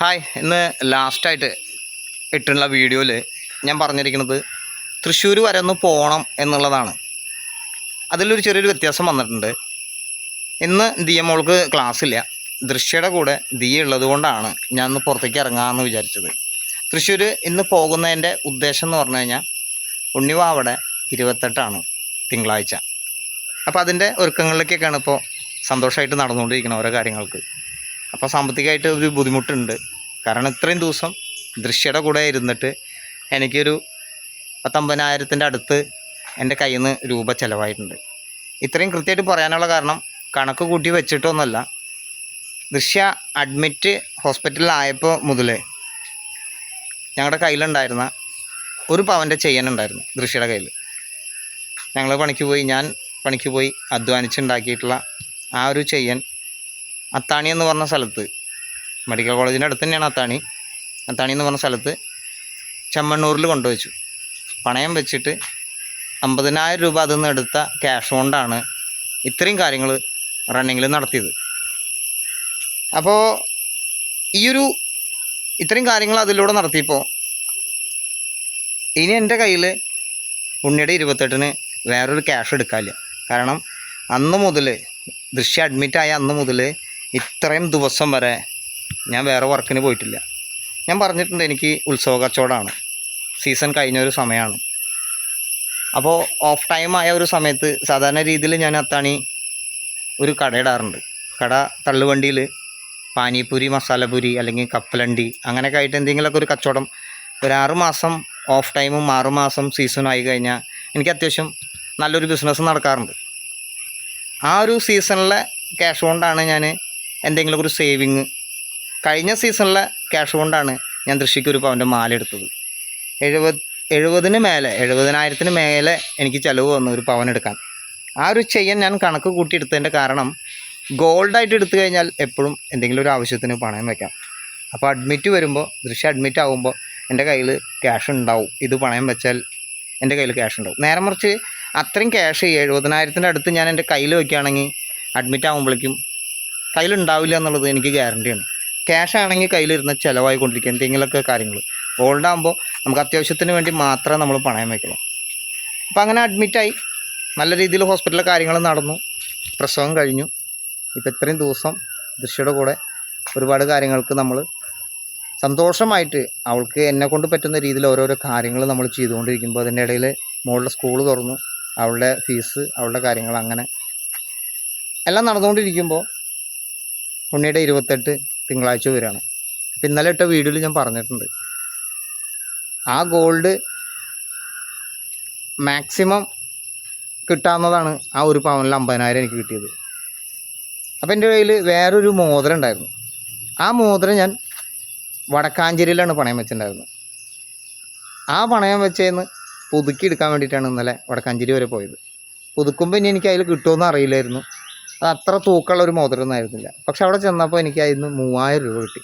Hi ഇന്ന് ലാസ്റ്റായിട്ട് ഇട്ടുള്ള വീഡിയോയിൽ ഞാൻ പറഞ്ഞിരിക്കുന്നത് തൃശ്ശൂർ വരെ ഒന്ന് പോകണം എന്നുള്ളതാണ്. അതിലൊരു ചെറിയൊരു വ്യത്യാസം വന്നിട്ടുണ്ട്. ഇന്ന് ദിയ മോൾക്ക് ക്ലാസ്സില്ല. ദൃശ്യയുടെ കൂടെ ദിയ ഉള്ളത് കൊണ്ടാണ് ഞാൻ ഒന്ന് പുറത്തേക്ക് ഇറങ്ങാമെന്ന് വിചാരിച്ചത്. തൃശ്ശൂർ ഇന്ന് പോകുന്നതിന്റെ ഉദ്ദേശം എന്ന് പറഞ്ഞു കഴിഞ്ഞാൽ ഉണ്ണിവാവടെ ഇരുപത്തെട്ടാണ് തിങ്കളാഴ്ച. അപ്പോൾ അതിന്റെ ഒരുക്കങ്ങളിലേക്കൊക്കെയാണ് ഇപ്പോൾ സന്തോഷമായിട്ട് നടന്നുകൊണ്ടിരിക്കുന്നത് ഓരോ കാര്യങ്ങൾക്ക്. അപ്പോൾ സാമ്പത്തികമായിട്ട് ഒരു ബുദ്ധിമുട്ടുണ്ട്. കാരണം ഇത്രയും ദിവസം ദൃശ്യയുടെ കൂടെ ഇരുന്നിട്ട് എനിക്കൊരു പത്തൊമ്പതിനായിരത്തിന്റെ അടുത്ത് എന്റെ കയ്യിൽ നിന്ന് രൂപ ചിലവായിട്ടുണ്ട്. ഇത്രയും കൃത്യമായിട്ട് പറയാനുള്ള കാരണം കണക്ക് കൂട്ടി വെച്ചിട്ടൊന്നുമല്ല. ദൃശ്യ അഡ്മിറ്റ് ഹോസ്പിറ്റലിലായപ്പോൾ മുതലേ ഞങ്ങളുടെ കയ്യിലുണ്ടായിരുന്ന ഒരു പവന്റെ ചെയ്യാനുണ്ടായിരുന്നു ദൃശ്യയുടെ കയ്യിൽ. ഞങ്ങൾ പണിക്ക് പോയി ഞാൻ പണിക്ക് പോയി അധ്വാനിച്ചുണ്ടാക്കിയിട്ടുള്ള ആ ഒരു ചെയ്യൻ അത്താണി എന്ന് പറഞ്ഞ സ്ഥലത്ത്. മെഡിക്കൽ കോളേജിന്റെ അടുത്ത് തന്നെയാണ് അത്താണി. അത്താണി എന്ന് പറഞ്ഞ സ്ഥലത്ത് ചെമ്മണ്ണൂരിൽ കൊണ്ടുവച്ചു. പണയം വെച്ചിട്ട് അമ്പതിനായിരം രൂപ അതിൽ നിന്ന് എടുത്ത ക്യാഷ് കൊണ്ടാണ് ഇത്രയും കാര്യങ്ങൾ റണ്ണിങ്ങിൽ നടത്തിയത്. അപ്പോൾ ഈയൊരു ഇത്രയും കാര്യങ്ങൾ അതിലൂടെ നടത്തിയപ്പോൾ ഇനി എന്റെ കയ്യിൽ ഉണ്ണിയുടെ ഇരുപത്തെട്ടിന് വേറൊരു ക്യാഷ് എടുക്കാമില്ല കാരണം അന്ന് മുതൽ ദൃശ്യ അഡ്മിറ്റായ അന്ന് മുതൽ ഇത്രയും ദിവസം വരെ ഞാൻ വേറെ വർക്കിന് പോയിട്ടില്ല. ഞാൻ പറഞ്ഞിട്ടുണ്ട് എനിക്ക് ഉത്സവ കച്ചവടമാണ്. സീസൺ കഴിഞ്ഞ ഒരു സമയമാണ്. അപ്പോൾ ഓഫ് ടൈം ആയ ഒരു സമയത്ത് സാധാരണ രീതിയിൽ ഞാൻ അത്താണി ഒരു കടയിടാറുണ്ട് കട തള്ളുവണ്ടിയിൽ പാനിപൂരി മസാലപൂരി അല്ലെങ്കിൽ കപ്പലണ്ടി അങ്ങനെയൊക്കെ ആയിട്ട് എന്തെങ്കിലുമൊക്കെ ഒരു കച്ചവടം ഒരു ആറ് മാസം ഓഫ് ടൈമും ആറ് മാസം സീസണും ആയി കഴിഞ്ഞാൽ എനിക്ക് അത്യാവശ്യം നല്ലൊരു ബിസിനസ് നടക്കാറുണ്ട്. ആ ഒരു സീസണിലെ ക്യാഷ് കൊണ്ടാണ് ഞാൻ എന്തെങ്കിലും ഒരു സേവിങ് കഴിഞ്ഞ സീസണിലെ ക്യാഷ് കൊണ്ടാണ് ഞാൻ തൃശ്ശിക്ക് ഒരു പവന്റെ മാല എടുത്തത്. എഴുപത് എഴുപതിന് മേലെ എഴുപതിനായിരത്തിന് മേലെ എനിക്ക് ചിലവ് വന്നു ഒരു പവൻ എടുക്കാൻ. ആ ഒരു ചെയ്യാൻ ഞാൻ കണക്ക് കൂട്ടിയെടുത്തതിന്റെ കാരണം ഗോൾഡായിട്ട് എടുത്തു കഴിഞ്ഞാൽ എപ്പോഴും എന്തെങ്കിലും ഒരു ആവശ്യത്തിന് പണയം വയ്ക്കാം അപ്പോൾ അഡ്മിറ്റ് വരുമ്പോൾ ദൃശ്യം അഡ്മിറ്റ് ആകുമ്പോൾ എന്റെ കയ്യിൽ ക്യാഷ് ഉണ്ടാവും. ഇത് പണയം വെച്ചാൽ എന്റെ കയ്യിൽ ക്യാഷ് ഉണ്ടാവും. നേരെ മറിച്ച് അത്രയും ക്യാഷ് എഴുപതിനായിരത്തിന്റെ അടുത്ത് ഞാൻ എന്റെ കയ്യിൽ വയ്ക്കുകയാണെങ്കിൽ അഡ്മിറ്റ് ആകുമ്പോഴേക്കും കയ്യിലുണ്ടാവില്ല എന്നുള്ളത് എനിക്ക് ഗ്യാരണ്ടിയാണ് ക്യാഷ് ആണെങ്കിൽ കയ്യിലിരുന്ന് ചിലവായിക്കൊണ്ടിരിക്കുക എന്തെങ്കിലുമൊക്കെ കാര്യങ്ങൾ ഗോൾഡ് ആകുമ്പോൾ നമുക്ക് അത്യാവശ്യത്തിന് വേണ്ടി മാത്രമേ നമ്മൾ പണയം വയ്ക്കണം അപ്പോൾ അങ്ങനെ അഡ്മിറ്റായി നല്ല രീതിയിൽ ഹോസ്പിറ്റലിലെ കാര്യങ്ങൾ നടന്നു. പ്രസവം കഴിഞ്ഞു. ഇപ്പോൾ ഇത്രയും ദിവസം ദൃശ്യയുടെ കൂടെ ഒരുപാട് കാര്യങ്ങൾക്ക് നമ്മൾ സന്തോഷമായിട്ട് അവൾക്ക് എന്നെ കൊണ്ട് പറ്റുന്ന രീതിയിൽ ഓരോരോ കാര്യങ്ങൾ നമ്മൾ ചെയ്തുകൊണ്ടിരിക്കുമ്പോൾ അതിന്റെ ഇടയിൽ മോളുടെ സ്കൂൾ തുറന്നു. അവളുടെ ഫീസ് അവളുടെ കാര്യങ്ങൾ അങ്ങനെ എല്ലാം നടന്നുകൊണ്ടിരിക്കുമ്പോൾ ഉണ്ണിയുടെ ഇരുപത്തെട്ട് തിങ്കളാഴ്ച വരികയാണ്. അപ്പം ഇന്നലെ ഇട്ട വീഡിയോയിൽ ഞാൻ പറഞ്ഞിട്ടുണ്ട്. ആ ഗോൾഡ് മാക്സിമം കിട്ടാവുന്നതാണ് ആ ഒരു പവനിൽ അമ്പതിനായിരം എനിക്ക് കിട്ടിയത്. അപ്പം എന്റെ കയ്യിൽ വേറൊരു മോതിരം ഉണ്ടായിരുന്നു. ആ മോതിരം ഞാൻ വടക്കാഞ്ചേരിയിലാണ് പണയം വെച്ചിട്ടുണ്ടായിരുന്നത്. ആ പണയം വെച്ചേന്ന് പുതുക്കി എടുക്കാൻ വേണ്ടിയിട്ടാണ് ഇന്നലെ വടക്കാഞ്ചേരി വരെ പോയത്. പുതുക്കുമ്പോൾ ഇനി എനിക്ക് അതിൽ കിട്ടുമെന്ന് അറിയില്ലായിരുന്നു. അത്ര തൂക്കമുള്ള ഒരു മോതിരം ഒന്നായിരുന്നില്ല പക്ഷെ അവിടെ ചെന്നപ്പോൾ എനിക്ക് അതിൽ നിന്ന് മൂവായിരം രൂപ കിട്ടി.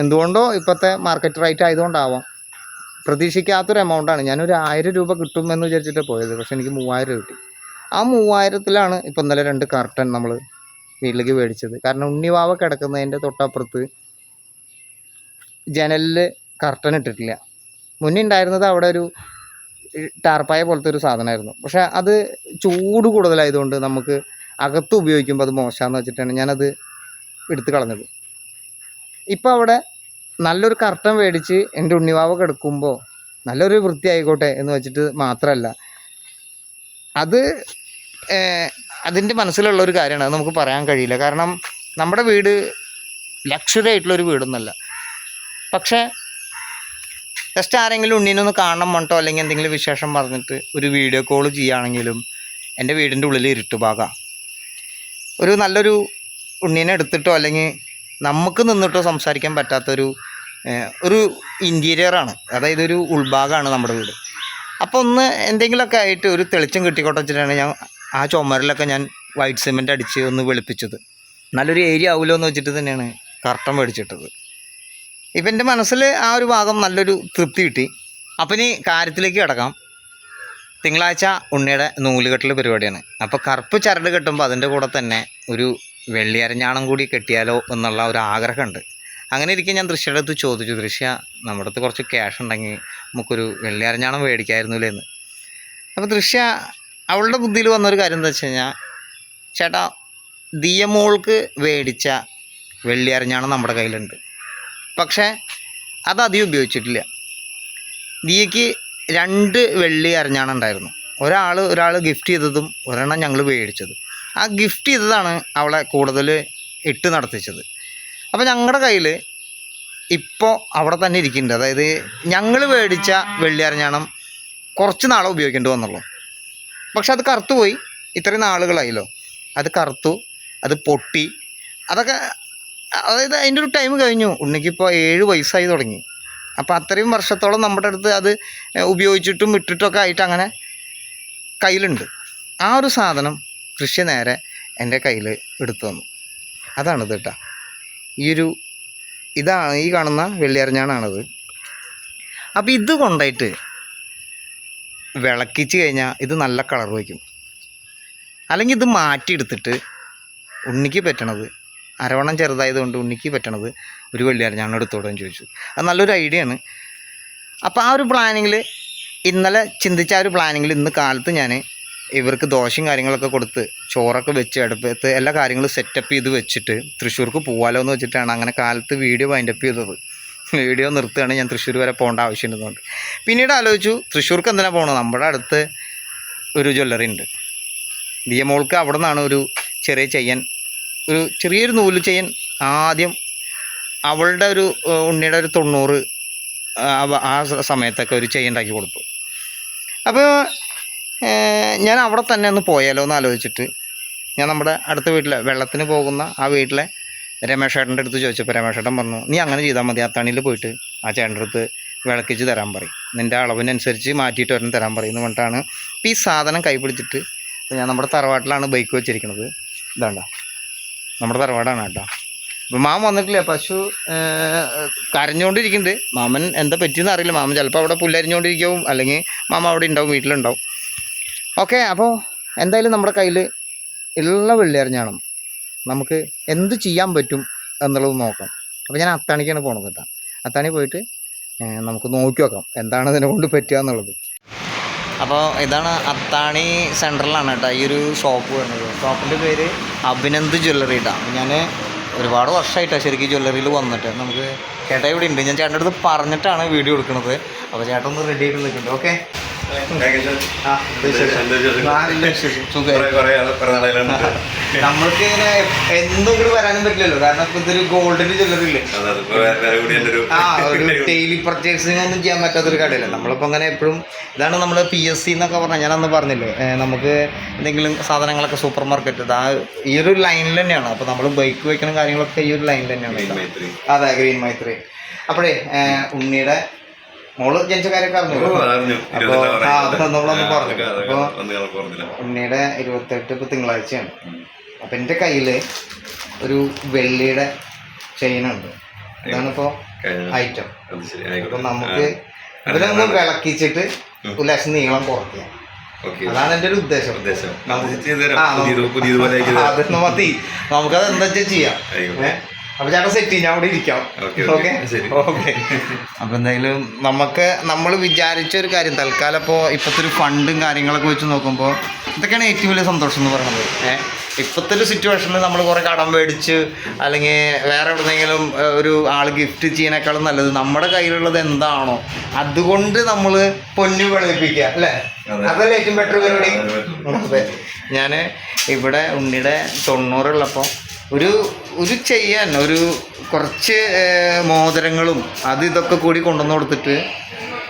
എന്തുകൊണ്ടോ ഇപ്പോഴത്തെ മാർക്കറ്റ് റേറ്റ് ആയതുകൊണ്ടാവാം. പ്രതീക്ഷിക്കാത്തൊരു എമൗണ്ടാണ് ഞാനൊരു ആയിരം രൂപ കിട്ടുമെന്ന് വിചാരിച്ചിട്ട് പോയത്. പക്ഷെ എനിക്ക് മൂവായിരം കിട്ടി. ആ മൂവായിരത്തിലാണ് ഇപ്പം ഇന്നലെ രണ്ട് കർട്ടൻ നമ്മൾ വീട്ടിലേക്ക് മേടിച്ചത്. കാരണം ഉണ്ണിവാവ കിടക്കുന്നതിന്റെ തൊട്ടപ്പുറത്ത് ജനലിൽ കർട്ടൻ ഇട്ടിട്ടില്ല. മുന്നേ ഉണ്ടായിരുന്നത് അവിടെ ഒരു ടാർപ്പായ പോലത്തെ ഒരു സാധനമായിരുന്നു. പക്ഷേ അത് ചൂട് കൂടുതലായതുകൊണ്ട് നമുക്ക് അകത്ത് ഉപയോഗിക്കുമ്പോൾ അത് മോശമാണെന്ന് വെച്ചിട്ടാണ് ഞാനത് എടുത്തു കളഞ്ഞത്. ഇപ്പോൾ അവിടെ നല്ലൊരു കർട്ടൻ മേടിച്ച് എന്റെ ഉണ്ണിവാവ് കിടക്കുമ്പോൾ നല്ലൊരു വൃത്തി ആയിക്കോട്ടെ എന്ന് വെച്ചിട്ട് മാത്രമല്ല അത് അതിന്റെ മനസ്സിലുള്ള ഒരു കാര്യമാണ്. അത് നമുക്ക് പറയാൻ കഴിയില്ല. കാരണം നമ്മുടെ വീട് ലക്ഷറി ആയിട്ടുള്ളൊരു വീടൊന്നുമല്ല പക്ഷേ ജസ്റ്റ് ആരെങ്കിലും ഉണ്ണീനൊന്ന് കാണണം വേണ്ടോ അല്ലെങ്കിൽ എന്തെങ്കിലും വിശേഷം പറഞ്ഞിട്ട് ഒരു വീഡിയോ കോൾ ചെയ്യുകയാണെങ്കിലും എന്റെ വീടിന്റെ ഉള്ളിൽ ഇരുട്ട് ഭാഗമാണ് ഒരു നല്ലൊരു ഉണ്ണീനെ എടുത്തിട്ടോ അല്ലെങ്കിൽ നമുക്ക് നിന്നിട്ടോ സംസാരിക്കാൻ പറ്റാത്തൊരു ഒരു ഇന്റീരിയറാണ് അതായത് ഒരു ഉൾഭാഗമാണ് നമ്മുടെ വീട്. അപ്പോൾ ഒന്ന് എന്തെങ്കിലുമൊക്കെ ആയിട്ട് ഒരു തെളിച്ചം കിട്ടിക്കോട്ടെ വെച്ചിട്ടാണ് ഞാൻ ആ ചുമരിലൊക്കെ ഞാൻ വൈറ്റ് സിമെന്റ് അടിച്ച് ഒന്ന് വെളുപ്പിച്ചത്. നല്ലൊരു ഏരിയ ആവുമല്ലോ എന്ന് വെച്ചിട്ട് തന്നെയാണ് കർട്ടൻ മേടിച്ചിട്ടത്. ഇപ്പം എന്റെ മനസ്സിൽ ആ ഒരു ഭാഗം നല്ലൊരു തൃപ്തി കിട്ടി. അപ്പം ഇനി കാര്യത്തിലേക്ക് കിടക്കാം. തിങ്കളാഴ്ച ഉണ്ണിയുടെ നൂലുകെട്ടൽ പരിപാടിയാണ്. അപ്പോൾ കറുപ്പ് ചരട് കെട്ടുമ്പോൾ അതിന്റെ കൂടെ തന്നെ ഒരു വെള്ളിയരഞ്ഞാണം കൂടി കെട്ടിയാലോ എന്നുള്ള ഒരു ആഗ്രഹമുണ്ട്. അങ്ങനെ ഇരിക്കാൻ ഞാൻ ദൃശ്യയുടെ അടുത്ത് ചോദിച്ചു ദൃശ്യ നമ്മുടെ അടുത്ത് കുറച്ച് ക്യാഷ് ഉണ്ടെങ്കിൽ നമുക്കൊരു വെള്ളിയരഞ്ഞാണം മേടിക്കായിരുന്നില്ലേ എന്ന് അപ്പോൾ ദൃശ്യ അവളുടെ ബുദ്ധിയിൽ വന്നൊരു കാര്യം എന്താ വെച്ച് കഴിഞ്ഞാൽ ചേട്ടാ ദിയമോൾക്ക് മേടിച്ച വെള്ളിയരഞ്ഞാണം നമ്മുടെ കയ്യിലുണ്ട്. പക്ഷേ അത് അധികം ഉപയോഗിച്ചിട്ടില്ല. ദിയയ്ക്ക് രണ്ട് വെള്ളി അരഞ്ഞാണ് ഉണ്ടായിരുന്നു ഒരാൾ ഒരാൾ ഗിഫ്റ്റ് ചെയ്തതും ഒരെണ്ണം ഞങ്ങൾ മേടിച്ചതും. ആ ഗിഫ്റ്റ് ചെയ്തതാണ് അവളെ കൂടുതൽ ഇട്ട് നടത്തിച്ചത്. അപ്പോൾ ഞങ്ങളുടെ കയ്യിൽ ഇപ്പോൾ അവിടെ തന്നെ ഇരിക്കുന്നുണ്ട്. അതായത് ഞങ്ങൾ മേടിച്ച വെള്ളി അരഞ്ഞാണം കുറച്ച് നാളെ ഉപയോഗിക്കേണ്ടി വന്നുള്ളൂ. പക്ഷെ അത് കറുത്തു പോയി. ഇത്രയും നാളുകളായല്ലോ. അത് കറുത്തു അത് പൊട്ടി. അതൊക്കെ അതായത് അതിന്റെ ഒരു ടൈം കഴിഞ്ഞു. ഉണ്ണിക്കിപ്പോൾ ഏഴ് വയസ്സായി തുടങ്ങി. അപ്പോൾ അത്രയും വർഷത്തോളം നമ്മുടെ അടുത്ത് അത് ഉപയോഗിച്ചിട്ടും ഇട്ടിട്ടൊക്കെ ആയിട്ട് അങ്ങനെ കയ്യിലുണ്ട്. ആ ഒരു സാധനം കൃഷി നേരെ എന്റെ കയ്യിൽ എടുത്തു തന്നു. അതാണിത് കേട്ടോ. ഈ ഒരു ഇതാണ് ഈ കാണുന്ന വെള്ളിയറിഞ്ഞാണത് അപ്പോൾ ഇത് കൊണ്ടായിട്ട് വിളക്കിച്ച് കഴിഞ്ഞാൽ ഇത് നല്ല കളർ വയ്ക്കും. അല്ലെങ്കിൽ ഇത് മാറ്റിയെടുത്തിട്ട് ഉണ്ണിക്ക് പറ്റണത് അരവണ്ണം ചെറുതായതുകൊണ്ട് ഉണ്ണിക്ക് പറ്റണത് ഒരു വെള്ളിയറിഞ്ഞാണ് എടുത്തോടെന്ന് ചോദിച്ചു. അത് നല്ലൊരു ഐഡിയ ആണ്. അപ്പോൾ ആ ഒരു പ്ലാനിങ്ങിൽ ഇന്നലെ ചിന്തിച്ച ആ ഒരു പ്ലാനിങ്ങിൽ ഇന്ന് കാലത്ത് ഞാൻ ഇവർക്ക് ദോശയും കാര്യങ്ങളൊക്കെ കൊടുത്ത് ചോറൊക്കെ വെച്ച് അടുപ്പത്ത് എല്ലാ കാര്യങ്ങളും സെറ്റപ്പ് ചെയ്ത് വെച്ചിട്ട് തൃശ്ശൂർക്ക് പോകാലോ എന്ന് വെച്ചിട്ടാണ് അങ്ങനെ കാലത്ത് വീഡിയോ വൈൻഡപ്പ് ചെയ്തത്. വീഡിയോ നിർത്തുകയാണ് ഞാൻ തൃശ്ശൂർ വരെ പോകേണ്ട ആവശ്യമുണ്ടെന്നുണ്ട്. പിന്നീട് ആലോചിച്ചു തൃശ്ശൂർക്ക് എന്തിനാണ് പോകണം നമ്മുടെ അടുത്ത് ഒരു ജ്വല്ലറി ഉണ്ട്. ദിയമോൾക്ക് അവിടെ നിന്നാണ് ഒരു ചെറിയ ചെയ്യൻ ഒരു ചെറിയൊരു നൂൽ ചെയ്യൻ ആദ്യം അവളുടെ ഒരു ഉണ്ണിയുടെ ഒരു തൊണ്ണൂറ് ആ, സമയത്തൊക്കെ ഒരു ചെയിൻ ഉണ്ടാക്കി കൊടുത്തു. അപ്പോൾ ഞാൻ അവിടെ തന്നെ ഒന്ന് പോയാലോ എന്ന് ആലോചിച്ചിട്ട് ഞാൻ നമ്മുടെ അടുത്ത വീട്ടിലെ വെള്ളത്തിന് പോകുന്ന ആ വീട്ടിലെ രമേശേട്ടന്റെ അടുത്ത് ചോദിച്ചപ്പോൾ രമേശേട്ടൻ പറഞ്ഞു നീ അങ്ങനെ ചെയ്താൽ മതി ആ തണിയിൽ പോയിട്ട് ആ ചേട്ടന്റെ അടുത്ത് വിളക്കിച്ച് തരാൻ പറയും. നിന്റെ അളവിനനുസരിച്ച് മാറ്റിയിട്ട് ഒരെണ്ണം തരാൻ പറയും എന്ന് പറഞ്ഞിട്ടാണ്. ഇപ്പോൾ ഈ സാധനം കൈപിടിച്ചിട്ട് ഞാൻ നമ്മുടെ തറവാട്ടിലാണ് ബൈക്ക് വെച്ചിരിക്കുന്നത്. ഇതാണ്ട. നമ്മുടെ തറവാടാണ് കേട്ടോ. അപ്പോൾ മാമൻ വന്നിട്ടില്ല? പശു കരഞ്ഞുകൊണ്ടിരിക്കുന്നുണ്ട്. മാമൻ എന്താ പറ്റിയെന്ന് അറിയില്ല. മാമൻ ചിലപ്പോൾ അവിടെ പുല്ലരിഞ്ഞുകൊണ്ടിരിക്കും. അല്ലെങ്കിൽ മാമ അവിടെ ഉണ്ടാവും വീട്ടിലുണ്ടാവും. ഓക്കെ അപ്പോൾ എന്തായാലും നമ്മുടെ കയ്യിൽ ഉള്ള വെള്ളിയറിഞ്ഞാണ് നമുക്ക് എന്ത് ചെയ്യാൻ പറ്റും എന്നുള്ളത് നോക്കാം. അപ്പോൾ ഞാൻ അത്താണിക്കാണ് പോണത് കേട്ടോ. അത്താണി പോയിട്ട് നമുക്ക് നോക്കി നോക്കാം. എന്താണ് ഇതിനെ കൊണ്ട് പറ്റുക എന്നുള്ളത്. അപ്പോൾ ഇതാണ് അത്താണി സെന്ററിലാണ് കേട്ടോ ഈ ഒരു ഷോപ്പ് വരുന്നത്. ഷോപ്പിന്റെ പേര് അഭിനന്ദ് ജ്വല്ലറി കേട്ടോ ഞാൻ ഒരുപാട് വർഷമായിട്ടാണ് ശരിക്കും ജ്വല്ലറിയിൽ വന്നിട്ട്. നമുക്ക് ചേട്ടാ ഇവിടെ ഉണ്ട്. ഞാൻ ചേട്ടന്റെ അടുത്ത് പറഞ്ഞിട്ടാണ് വീഡിയോ എടുക്കുന്നത്. അപ്പോൾ ചേട്ടൻ ഒന്ന് റെഡി ആയിട്ട് നിൽക്കുന്നുണ്ട് ഓക്കെ നമ്മൾക്ക് ഇങ്ങനെ എന്തെങ്കിലും വരാനും പറ്റില്ലല്ലോ. കാരണം ഇപ്പൊ ഇതൊരു ഗോൾഡിന്റെ ജ്വല്ലറി ഇല്ലേ ആ ഒരു ഡെയിലി പർച്ചേസിങ് ഒന്നും ചെയ്യാൻ പറ്റാത്തൊരു കടയില്ല? നമ്മളിപ്പോ അങ്ങനെ എപ്പോഴും ഇതാണ് നമ്മൾ പി എസ് സി എന്നൊക്കെ പറഞ്ഞാൽ ഞാൻ അന്ന് പറഞ്ഞില്ലേ നമുക്ക് എന്തെങ്കിലും സാധനങ്ങളൊക്കെ സൂപ്പർ മാർക്കറ്റ് ആ ഈ ഒരു ലൈനിൽ തന്നെയാണ്. അപ്പൊ നമ്മൾ ബൈക്ക് വയ്ക്കുന്ന കാര്യങ്ങളൊക്കെ ഈ ഒരു ലൈനിൽ തന്നെയാണ്. അതെ ഗ്രീൻ മൈത്രി അപ്പോഴേ ഉണ്ണിയുടെ മോൾ ജനിച്ച കാര്യമൊക്കെ അറിഞ്ഞു. നമ്മളൊന്നും പറഞ്ഞു അപ്പൊ ഉണ്ണിയുടെ ഇരുപത്തെട്ട് ഇപ്പൊ തിങ്കളാഴ്ചയാണ്. അപ്പൊ എന്റെ കയ്യിൽ ഒരു വെള്ളിയുടെ ചെയിനുണ്ട് അതാണിപ്പോ ഐറ്റം അപ്പൊ നമുക്ക് ഇതിനൊന്ന് വിളക്കിച്ചിട്ട് ഒരു ലക്ഷം നീളം പുറത്തിയ അതാണ് എന്റെ ഒരു ഉദ്ദേശം. ഉദ്ദേശം. നമുക്കത് എന്താ ചെയ്യാം? അപ്പൊ ചേട്ടൻ സെറ്റ് ചെയ്യും ഞാൻ അവിടെ ഇരിക്കാം. Okay, okay. അപ്പൊ എന്തായാലും നമുക്ക് നമ്മൾ വിചാരിച്ച ഒരു കാര്യം തൽക്കാലം ഇപ്പോൾ ഇപ്പോഴത്തെ ഒരു ഫണ്ടും കാര്യങ്ങളൊക്കെ വെച്ച് നോക്കുമ്പോൾ ഇതൊക്കെയാണ് ഏറ്റവും വലിയ സന്തോഷം എന്ന് പറയുന്നത്. ഏഹ് ഇപ്പോഴത്തെ ഒരു സിറ്റുവേഷനിൽ നമ്മൾ കുറേ കടം മേടിച്ച് അല്ലെങ്കിൽ വേറെ എവിടെന്നെങ്കിലും ഒരു ആൾ ഗിഫ്റ്റ് ചെയ്യുന്നേക്കാളും നല്ലത് നമ്മുടെ കയ്യിലുള്ളത് എന്താണോ അതുകൊണ്ട് നമ്മൾ പൊന്നു വിളയിപ്പിക്കുക അല്ലേ? അതെ. അതല്ലേ ഏറ്റവും ബെറ്റർ പരിപാടി? ഞാൻ ഇവിടെ ഉണ്ണിയുടെ തൊണ്ണൂറുള്ളപ്പോൾ ഒരു ഒരു ചെയ്യാൻ ഒരു കുറച്ച് മോതിരങ്ങളും അത് ഇതൊക്കെ കൂടി കൊണ്ടുവന്ന് കൊടുത്തിട്ട്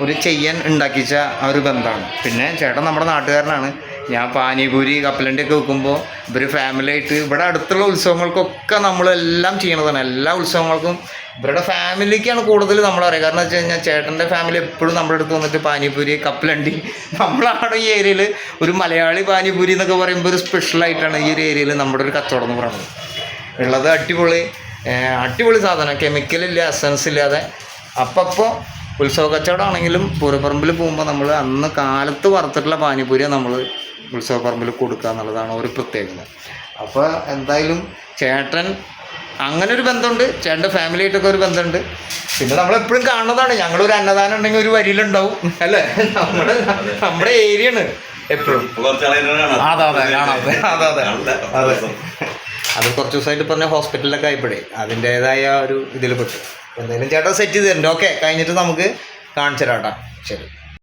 ഒരു ചെയ്യാൻ ഉണ്ടാക്കിച്ച ആ ഒരു ബന്ധമാണ്. പിന്നെ ചേട്ടൻ നമ്മുടെ നാട്ടുകാരനാണ്. ഞാൻ പാനിപൂരി കപ്പലണ്ടി ഒക്കെ വെക്കുമ്പോൾ ഇവർ ഫാമിലി ആയിട്ട് ഇവിടെ അടുത്തുള്ള ഉത്സവങ്ങൾക്കൊക്കെ നമ്മളെല്ലാം ചെയ്യണതാണ് എല്ലാ ഉത്സവങ്ങൾക്കും ഇവരുടെ ഫാമിലിക്കാണ് കൂടുതൽ നമ്മൾ അറിയുക. കാരണം വെച്ച് കഴിഞ്ഞാൽ ചേട്ടന്റെ ഫാമിലി എപ്പോഴും നമ്മുടെ അടുത്ത് വന്നിട്ട് പാനിപൂരി കപ്പലണ്ടി നമ്മളാണ് ഈ ഏരിയയിൽ ഒരു മലയാളി പാനിപൂരി എന്നൊക്കെ പറയുമ്പോൾ ഒരു സ്പെഷ്യലായിട്ടാണ് ഈ ഒരു ഏരിയയിൽ നമ്മുടെ ഒരു കച്ചവടം എന്ന് പറയുന്നത്. ഉള്ളത് അടിപൊളി അടിപൊളി സാധനം. കെമിക്കലില്ല എസൻസ് ഇല്ലാതെ. അപ്പപ്പോൾ ഉത്സവ കച്ചവടമാണെങ്കിലും പൂരപ്പറമ്പിൽ പോകുമ്പോൾ നമ്മൾ അന്ന് കാലത്ത് വറുത്തിട്ടുള്ള പാനിപൂരി നമ്മൾ ഉത്സവപ്പറമ്പിൽ കൊടുക്കുക എന്നുള്ളതാണ് ഒരു പ്രത്യേകത. അപ്പോൾ എന്തായാലും ചേട്ടൻ അങ്ങനെ ഒരു ബന്ധമുണ്ട്. ചേട്ടന്റെ ഫാമിലി ആയിട്ടൊക്കെ ഒരു ബന്ധമുണ്ട്. പിന്നെ നമ്മളെപ്പോഴും കാണുന്നതാണ്. ഞങ്ങളൊരു അന്നദാനം ഉണ്ടെങ്കിൽ ഒരു വരിയിലുണ്ടാവും. അല്ലേ? നമ്മുടെ നമ്മുടെ ഏരിയ ആണ് എപ്പോഴും. അതെ അതെ കാണാം. അതെ അതെ. അതെ. അത് കുറച്ച് ദിവസമായിട്ട് പറഞ്ഞ ഹോസ്പിറ്റലിലൊക്കെ ആയപ്പോഴേ അതിന്റെതായ ഒരു ഇതിൽ പെട്ടു. എന്തായാലും ചേട്ടാ സെറ്റ് ചെയ്ത് തരുന്നുണ്ട് ഓക്കെ കഴിഞ്ഞിട്ട് നമുക്ക് കാണിച്ചു തരാം ശരി.